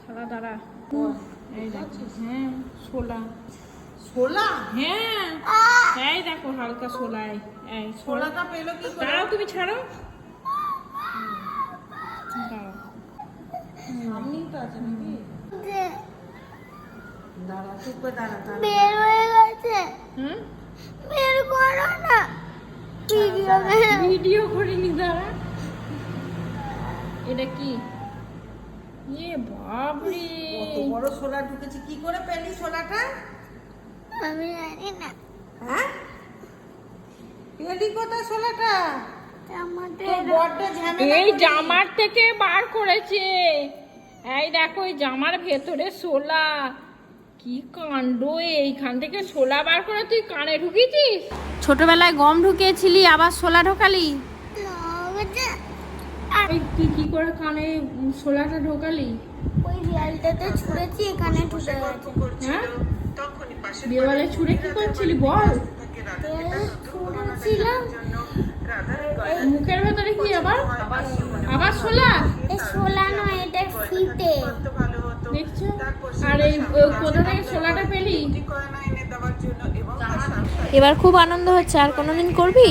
সারা দাঁড়া। এই দেখো। হ্যাঁ শোলা ছোলা? হ্যাঁ। এই দেখো হালকা শোলা এই এই ছোলাটা পেল কি করে? দাঁড়াও তুমি ছাড়ো। দাঁড়াও। সামনেই তো আছে নাকি? দাঁড়া চুপ করে দাঁড়া দাঁড়া। বের হয়ে গেছে। হুম? বের করো না। ভিডিও ভিডিও করিনি দাঁড়া এটা কি? এ বাবরে কত বড় ছোলা ঢুকেছে কি করে পেলি ছোলাটা আমি জানি না। হ্যাঁ? পেলি কোথায় ঝামেলা এই জামার থেকে বার করেছে। এই দেখো এই জামার ভেতরে সোলা। কি কাণ্ড এইখান থেকে সোলা বার করে তুই কানে ঢুকিয়েছিস? ছোটবেলায় গম ঢুকিয়েছিলি আবার শোলা ঢোকালি? তুই কি করে কানে শোলাটা ঢোকালি? ওই রিয়ালটাতে ছুঁড়েছি এখানে ঢুকে গেছে। হ্যাঁ? ছুঁড়ে কি করছিলি বল? ছুঁড়েছিলাম। মুখের ভেতরে কি আবার? আবার শোলা এই শোলা নয় এটা ফিতে দেখছ? আর এই কোথা থেকে শোলাটা পেলি? এবার খুব আনন্দ হচ্ছে। আর কোনো দিন করবি?